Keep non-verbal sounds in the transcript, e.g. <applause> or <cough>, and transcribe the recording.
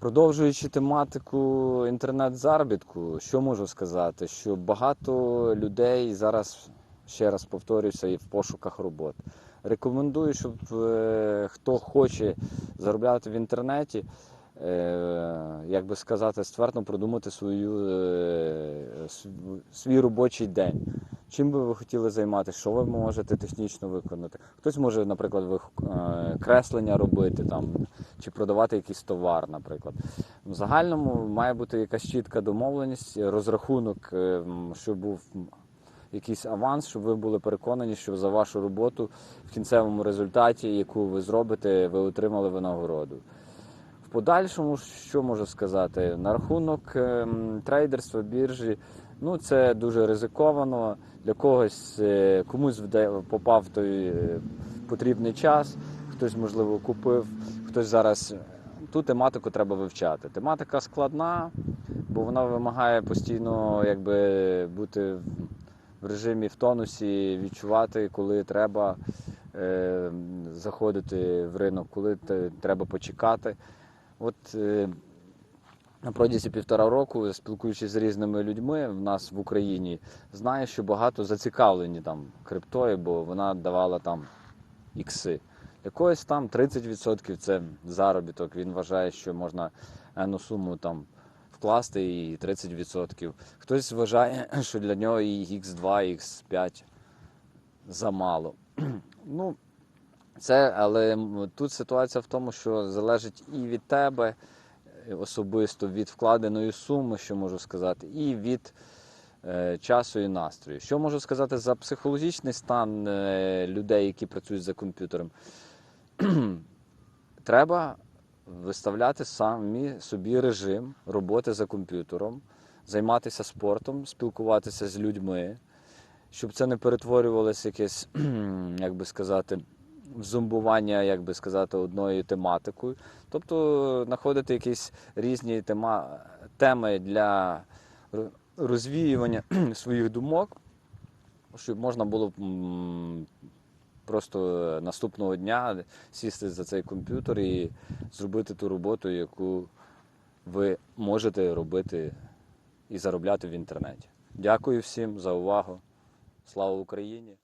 Продовжуючи тематику інтернет-заробітку, що можу сказати? Що багато людей зараз, ще раз повторюся, і в пошуках робот. Рекомендую, щоб е, хто хоче заробляти в інтернеті, е, як би сказати, ствердно продумати свою, е, свій робочий день. Чим би ви хотіли займатися, що ви можете технічно виконати? Хтось може, наприклад, ви- е, креслення робити там, чи продавати якийсь товар, наприклад. В загальному має бути якась чітка домовленість, розрахунок, е, щоб був якийсь аванс, щоб ви були переконані, що за вашу роботу в кінцевому результаті, яку ви зробите, ви отримали винагороду. В подальшому, що можу сказати, на рахунок ем, трейдерства, біржі, ну це дуже ризиковано. Для когось е, комусь попав той е, потрібний час, хтось, можливо, купив, хтось зараз. Ту тематику треба вивчати. Тематика складна, бо вона вимагає постійно якби, бути в- режимі в тонусі, відчувати, коли треба е, заходити в ринок, коли треба почекати. От е, на протязі півтора року, спілкуючись з різними людьми в нас в Україні, знаю, що багато зацікавлені там криптою, бо вона давала там ікси. Для когось там 30% це заробіток. Він вважає, що можна енну суму там вкласти і 30%. Хтось вважає, <clears throat> що для нього і X2, X5 замало. <clears throat> Ну, це, але тут ситуація в тому, що залежить і від тебе е, особисто, від вкладеної суми, що можу сказати, і від е, часу і настрою. Що можу сказати за психологічний стан е, людей, які працюють за комп'ютером? <clears throat> Треба виставляти самі собі режим роботи за комп'ютером, займатися спортом, спілкуватися з людьми, щоб це не перетворювалося якесь, <clears throat> як би сказати, зомбування, як би сказати, одною тематикою. Тобто знаходити якісь різні тема, теми для розвіювання <clears throat> своїх думок, щоб можна було просто наступного дня сісти за цей комп'ютер і зробити ту роботу, яку ви можете робити і заробляти в інтернеті. Дякую всім за увагу. Слава Україні!